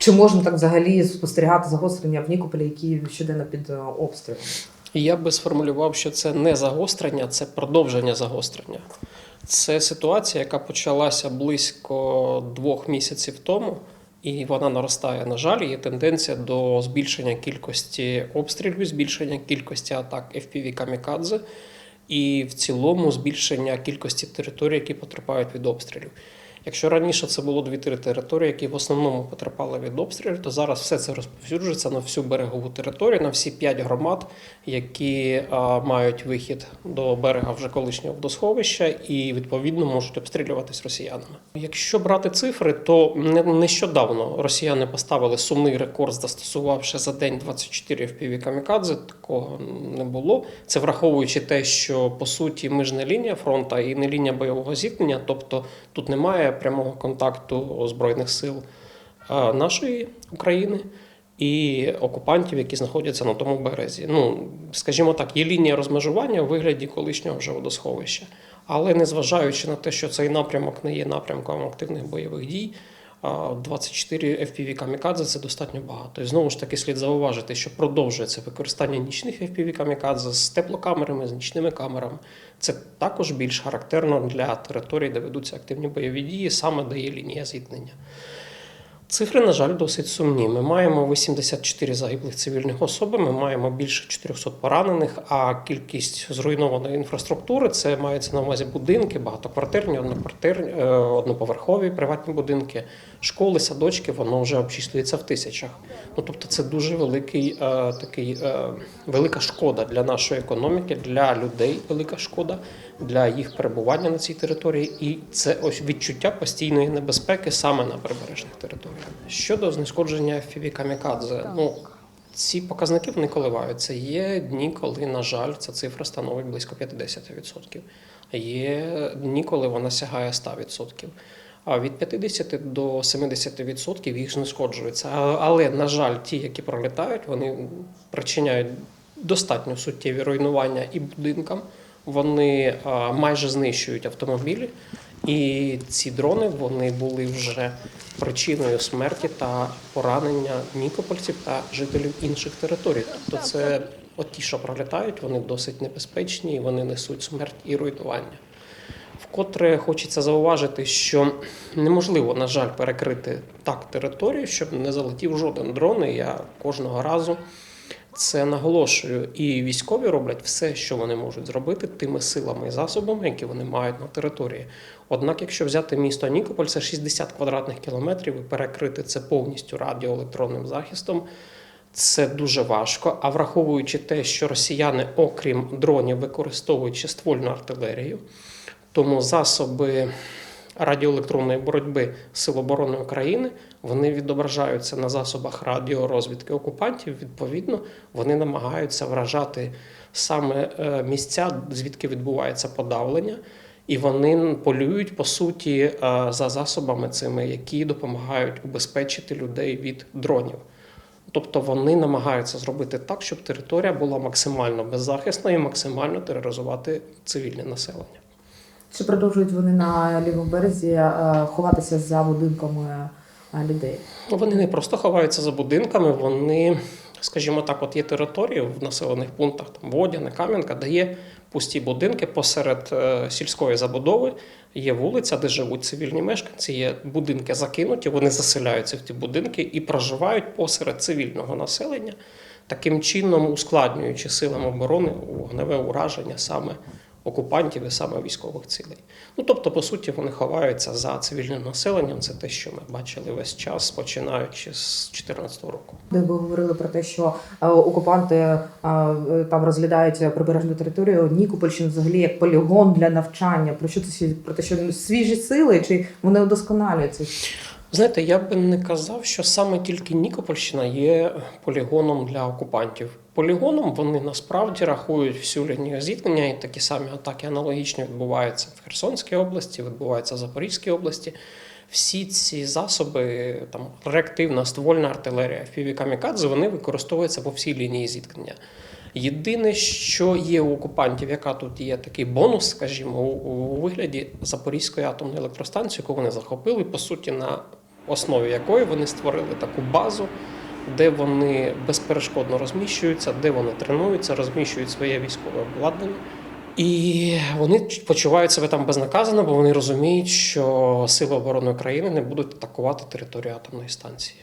чи можна так взагалі спостерігати загострення в Нікополі, які щоденно під е, обстрілом? Я би сформулював, що це не загострення, це продовження загострення. Це ситуація, яка почалася близько двох місяців тому, і вона наростає. На жаль, є тенденція до збільшення кількості обстрілів, збільшення кількості атак FPV камікадзе і в цілому збільшення кількості територій, які потерпають від обстрілів. Якщо раніше це було дві-три території, які в основному потерпали від обстрілів, то зараз все це розповсюджується на всю берегову територію, на всі п'ять громад, які а, мають вихід до берега вже колишнього водосховища і відповідно можуть обстрілюватись росіянами. Якщо брати цифри, то не- нещодавно росіяни поставили сумний рекорд, застосувавши за день 24 FPV камікадзе. Такого не було. Це враховуючи те, що по суті ми ж не лінія фронту і не лінія бойового зіткнення, тобто тут немає прямого контакту збройних сил нашої України і окупантів, які знаходяться на тому березі. Ну, скажімо так, є лінія розмежування у вигляді колишнього вже водосховища. Але незважаючи на те, що цей напрямок не є напрямком активних бойових дій, 24 FPV камікадзе це достатньо багато. І знову ж таки слід зауважити, що продовжується використання нічних FPV камікадзе з теплокамерами, з нічними камерами. Це також більш характерно для територій, де ведуться активні бойові дії, саме де є лінія зіткнення. Цифри, на жаль, досить сумні. Ми маємо 84 загиблих цивільних особи, ми маємо більше 400 поранених, а кількість зруйнованої інфраструктури це мається на увазі будинки, багатоквартирні, одноквартирні, е, одноповерхові приватні будинки, школи, садочки, воно вже обчислюється в тисячах. Ну тобто, це дуже великий е, такий е, велика шкода для нашої економіки, для людей велика шкода для їх перебування на цій території, і це ось відчуття постійної небезпеки саме на прибережних територіях. Щодо знешкодження FPV камікадзе, ну ці показники вони коливаються. Є дні, коли, на жаль, ця цифра становить близько 50%. Є дні, коли вона сягає 100%. А від 50 до 70% їх знешкоджується. Але, на жаль, ті, які пролітають, вони причиняють достатньо суттєві руйнування і будинкам. Вони а, майже знищують автомобілі, і ці дрони вони були вже причиною смерті та поранення нікопольців та жителів інших територій. Тобто, це от ті, що пролітають, вони досить небезпечні, і вони несуть смерть і руйнування. Вкотре хочеться зауважити, що неможливо, на жаль, перекрити так територію, щоб не залетів жоден дрон. І я кожного разу це наголошую. І військові роблять все, що вони можуть зробити тими силами і засобами, які вони мають на території. Однак, якщо взяти місто Нікополь, це 60 квадратних кілометрів, і перекрити це повністю радіоелектронним захистом. Це дуже важко. А враховуючи те, що росіяни, окрім дронів, використовують ще ствольну артилерію, тому засоби радіоелектронної боротьби Сил оборони України вони відображаються на засобах радіорозвідки окупантів. Відповідно, вони намагаються вражати саме е, місця, звідки відбувається подавлення. І вони полюють по суті е, за засобами цими, які допомагають убезпечити людей від дронів. Тобто вони намагаються зробити так, щоб територія була максимально беззахисна і максимально тероризувати цивільне населення. Чи продовжують вони на лівому березі е, ховатися за будинками е, людей? Вони не просто ховаються за будинками, вони, скажімо так, от є території в населених пунктах, там Водяне, Кам'янка, де є пусті будинки посеред е, сільської забудови. Є вулиця, де живуть цивільні мешканці, є будинки закинуті, вони заселяються в ті будинки і проживають посеред цивільного населення, таким чином ускладнюючи силам оборони вогневе ураження саме окупантів і саме військових цілей. Ну тобто, по суті, вони ховаються за цивільним населенням. Це те, що ми бачили весь час, починаючи з 2014 року. Де ви говорили про те, що е, окупанти е, там розглядають прибережну територію Нікопольщину взагалі як полігон для навчання. Про що це про те, що свіжі сили, чи вони удосконалюються? Знаєте, я би не казав, що саме тільки Нікопольщина є полігоном для окупантів. Полігоном вони насправді рахують всю лінію зіткнення, і такі самі атаки аналогічні відбуваються в Херсонській області, відбуваються в Запорізькій області. Всі ці засоби, там реактивна ствольна артилерія, FPV-камікадзе, вони використовуються по всій лінії зіткнення. Єдине, що є у окупантів, яка тут є такий бонус, скажімо, у, у вигляді Запорізької атомної електростанції, яку вони захопили, по суті, на основі якої вони створили таку базу, де вони безперешкодно розміщуються, де вони тренуються, розміщують своє військове обладнання. І вони почувають себе там безнаказано, бо вони розуміють, що Сили оборони України не будуть атакувати територію атомної станції.